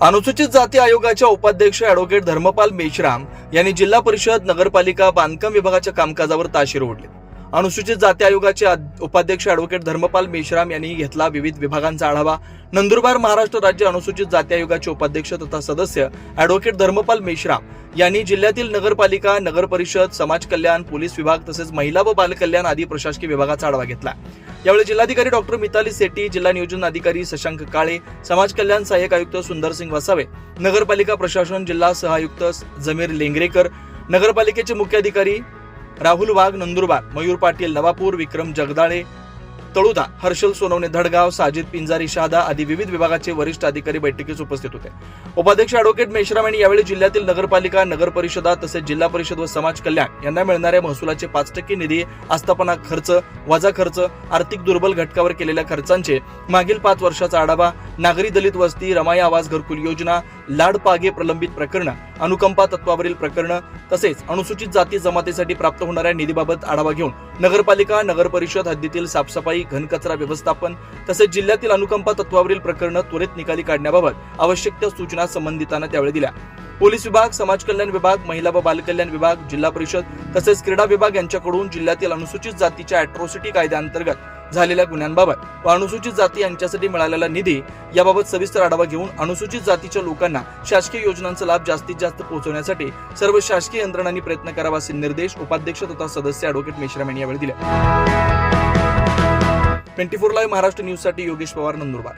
अनुसूचित जाती आयोगाच्या उपाध्यक्ष अॅडव्होकेट धर्मपाल मेश्राम यांनी जिल्हा परिषद नगरपालिका बांधकाम विभागाच्या कामकाजावर ताशेर ओढले. अनुसूचित जाती आयोगाचे उपाध्यक्ष अॅडव्होकेट धर्मपाल मेश्राम यांनी घेतला. विविध विभागांचा आढावा. नंदुरबार महाराष्ट्र राज्य अनुसूचित जाती आयोगाचे उपाध्यक्ष तथा सदस्य अॅडव्होकेट धर्मपाल मेश्राम यांनी जिल्ह्यातील नगरपालिका नगर परिषद समाज कल्याण पोलीस विभाग तसेच महिला व बालकल्याण आदी प्रशासकीय विभागाचा आढावा घेतला. यावेळी जिल्हाधिकारी डॉक्टर मिताली सेट्टी जिल्हा नियोजन अधिकारी शशांक काळे समाज कल्याण सहाय्यक आयुक्त सुंदरसिंग वसावे नगरपालिका प्रशासन जिल्हा सहआयुक्त जमीर लेंगरेकर नगरपालिकेचे मुख्य अधिकारी राहुल वाघ नंदुरबार मयूर पाटील नवापूर विक्रम जगदाळे तळुदा हर्षल सोनवणे धडगाव साजिद पिंजारी शहादा आदी विविध विभागाचे वरिष्ठ अधिकारी बैठकीस उपस्थित होते. उपाध्यक्ष अॅडव्होकेट मेश्राम यांनी यावेळी जिल्ह्यातील नगरपालिका नगर परिषदा तसेच जिल्हा परिषद व समाज कल्याण यांना मिळणाऱ्या महसुलाचे पाच टक्के निधी आस्थापना खर्च वजा खर्च आर्थिक दुर्बल घटकावर केलेल्या खर्चांचे मागील पाच वर्षाचा आढावा नागरी दलित वस्ती रमाई आवास घरकुल योजना लाडपागे प्रलंबित प्रकरणं अनुकंपा तत्वावरील प्रकरणं तसेच अनुसूचित जाती जमातीसाठी प्राप्त होणाऱ्या निधीबाबत आढावा घेऊन नगरपालिका नगर परिषद हद्दीतील साफसफाई घनकचरा व्यवस्थापन तसेच जिल्ह्यातील अनुकंपा तत्वावरील प्रकरणं त्वरित निकाली काढण्याबाबत आवश्यक त्या सूचना संबंधितांना त्यावेळी दिल्या. पोलीस विभाग समाज कल्याण विभाग महिला व बालकल्याण विभाग जिल्हा परिषद तसेच क्रीडा विभाग यांच्याकडून जिल्ह्यातील अनुसूचित जातीच्या अॅट्रॉसिटी कायद्याअंतर्गत झालेल्या गुन्ह्यांबाबत व अनुसूचित जाती यांच्यासाठी मिळालेला निधी याबाबत सविस्तर आढावा घेऊन अनुसूचित जातीच्या लोकांना शासकीय योजनांचा लाभ जास्तीत जास्त पोहोचवण्यासाठी सर्व शासकीय यंत्रणांनी प्रयत्न करावा असे निर्देश उपाध्यक्ष तथा सदस्य अॅडव्होकेट मेश्राम यांनी यावेळी दिले. ट्वेंटी फोर लाईव्ह महाराष्ट्र न्यूजसाठी योगेश पवार नंदुरबार.